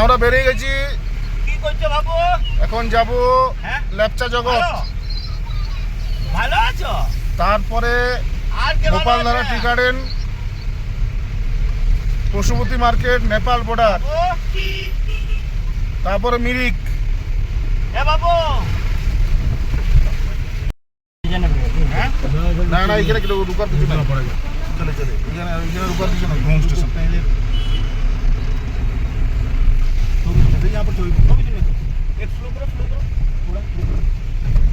আমরা বেরিয়ে গেছি। কি করছ বাবু? এখন যাব হ্যাঁ? ল্যাপচা জগৎ। ভালো? আছো? তারপরে আর কে ভালো Gopaldhara tea garden Pashupati market Nepal border তারপরে মিরিক। এ বাবু! হ্যাঁ? না না এখানে রুকার কিছু না চলে চলে। এখানে এখানে রুকার কিছু না হোম স্টেশন यहाँ पर चोरी कभी नहीं एक स्लो करो स्लो करो थोड़ा slow करो।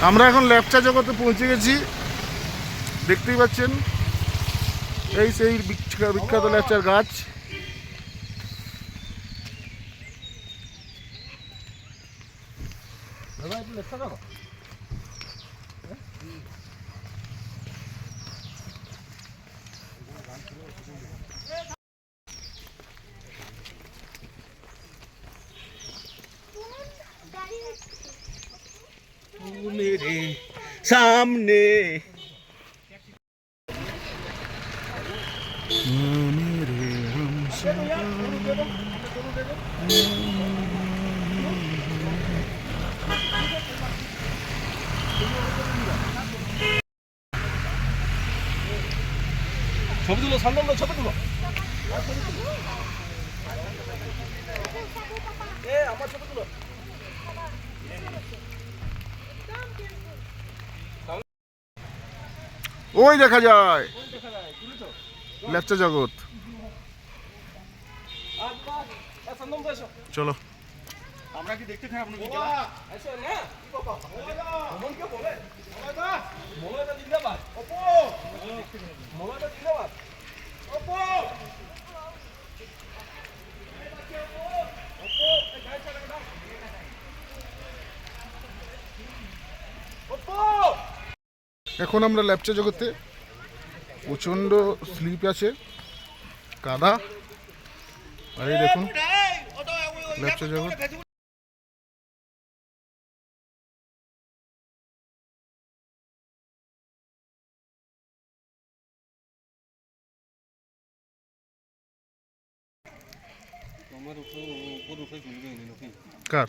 আমরা এখন ল্যাপচা জগতে পৌঁছে গেছি। দেখতেই পাচ্ছেন, এই সেই বিখ্যা- বিখ্যাত ল্যাপচার গাছ। দাদা, একটু तेरे सामने 산 넘어 저기 둘러 예 아마 저기 둘러. আমরা দেখা যায়। লেপচা জগৎ। চলো। আমরা কি দেখতে খাই কে জিন্দাবাদ জিন্দাবাদ এখন আমরা ল্যাপচা জগতে প্রচণ্ড স্লিপ আছে কাদা। আর এই দেখুন ল্যাপচা জগৎ। কার?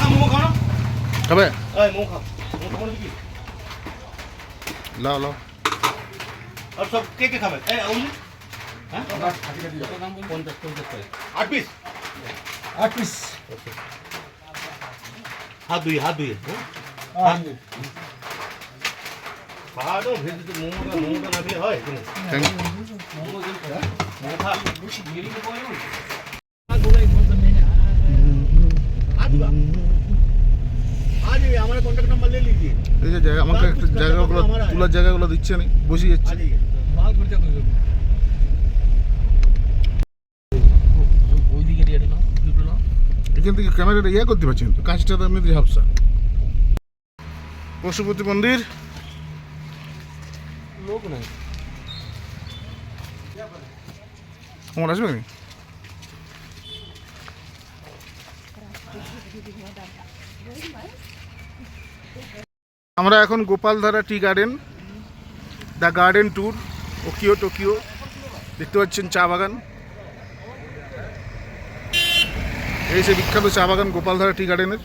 খা মোমো খাও না খাবে? এই মোমো খাও। মোমো খাব নাকি? লাও লাও আর সব কে কে খাবে? এই আউলি হ্যাঁ? পঞ্চাশ পঞ্চাশ করে আট পিস। আট পিস। হাত দুই হাত দুই হ্যাঁ? খাওয়াটা ভেজে তো মোমোটা মোমোটা না দিলে হয়। ইউ মোমো খা এই যে জায়গা আমাকে একটা জায়গাগুলো তোলার জায়গাগুলো দিচ্ছে না বসে যাচ্ছে। এখান থেকে ক্যামেরাটা ইয়ে করতে পারছেন তো কাজটা তো এমনিতে ঝাপসা পশুপতি মন্দির। লোক নাই। আমার আসবে নাকি? আমরা এখন Gopaldhara tea garden the garden tour, ওকিও Tokyo, দেখতে পাচ্ছেন চা বাগান। এই সে বিখ্যাত চা বাগান গোপালধারা টি গার্ডেনের।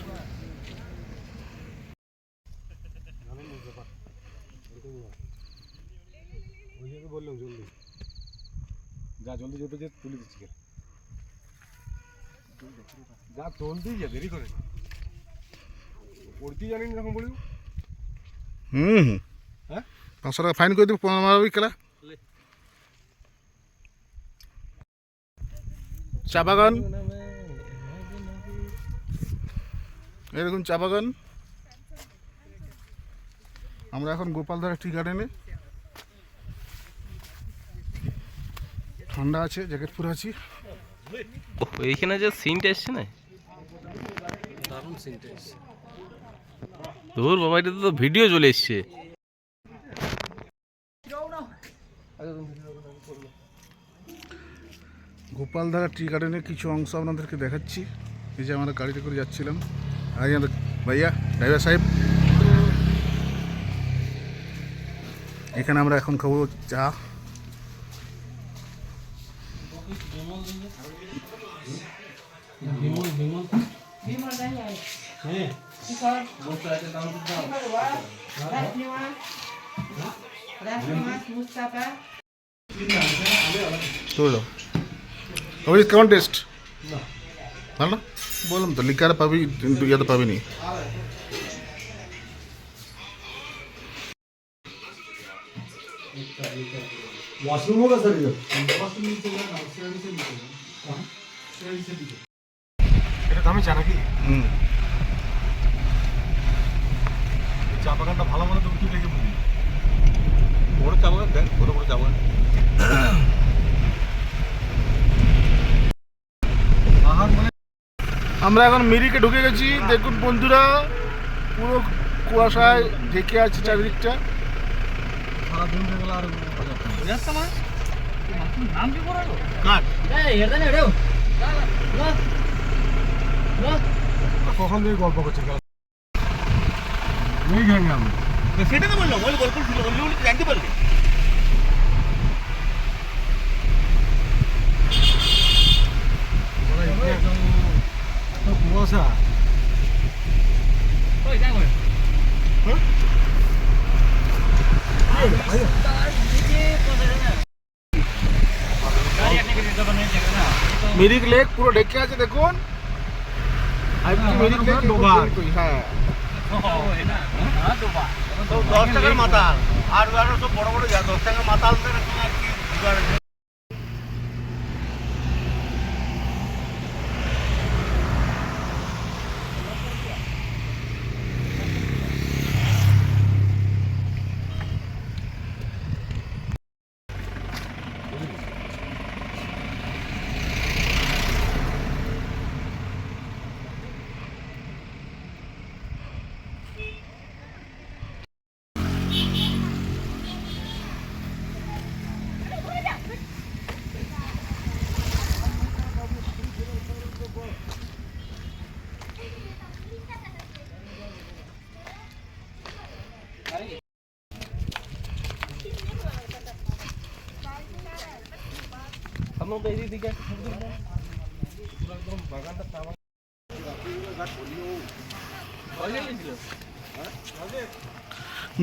জলদি যা জলদি যে তুলে দিচ্ছি যা জলদি যা, দেরি করে। পড়তে জানেন যখন বলি হুম। হুম হ্যাঁ? পাঁচশো টাকা ফাইন করে দিব পনেরো মারবি খেলা চা বাগান? এরকম চা বাগান। আমরা এখন গোপালধারা টি গার্ডেনে। ঠান্ডা আছে জ্যাকেট পরে আছি। ওহ, এইখানে যে সিনটা এসছে না? দারুণ সিনটা এসছে। ধুর বাবা এটা তো ভিডিও চলে এসছে। গোপালধারা টি গার্ডেনের কিছু অংশ আপনাদেরকে দেখাচ্ছি। এই যে আমরা গাড়িতে করে যাচ্ছিলাম। আমাদের ভাইয়া ড্রাইভার সাহেব। এখানে আমরা এখন খাব চা। মুস্তাফা তোলো অভিজিৎ কেমন টেস্ট ভালো না? বললাম তো লিকার পাবি কিন্তু ইয়াতে পাবি নি वॉशरूम होगा सर इधर এটা দামি চা নাকি হুম চা বাগানটা ভালো মনে তুমি কি দেখে বুঝলি। বড় চা বাগান দেখ বড় বড় চা বাগান মানে আমরা এখন মিরিকে ঢুকে গেছি। দেখুন বন্ধুরা পুরো কুয়াশায় ঢেকে আছে চারিদিকটা। সারা দিন আর মজা পাচ্ছি না। আর কখন থেকে গল্প করছে এই ঘেমে আমি সেটা তো বললাম ওই গল্প ছিল বললি বলি জানতে পারলি ওরা এখানে একদম এত কুয়াশা মিরিক লেক পুরো ঢেকে আছে দেখুন আর কি মিরিক লেক ডোবা। হ্যাঁ তো দশ টাকার মাতাল। আর আরও সব বড় বড় দশ টাকার মাতাল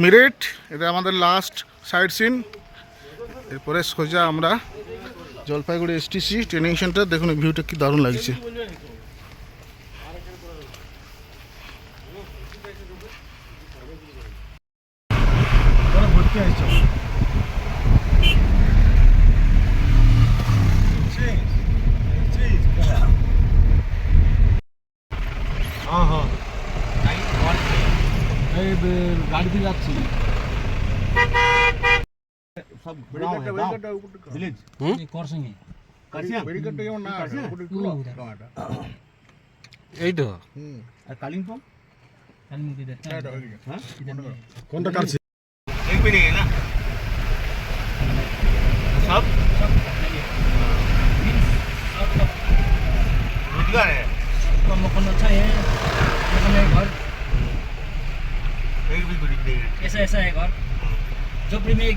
মিরিট, এটা আমাদের লাস্ট সাইড সিন এরপরে সোজা আমরা জলপাইগুড়ি এসটিসি ট্রেনিং সেন্টার দেখুন ভিউটা কি দারুণ লাগছে ওরা ভর্তি আসছে হ্যাঁ হ্যাঁ এই বে- গাড়িতে যাচ্ছি সব ভিলেজ করসঙ্গে কাশিয়াং এই তো আর কালিম্পং হ্যাঁ কোনটা কাটছে एक भी एक भी है ऐसा ऐसा एक और। जो प्रीमियर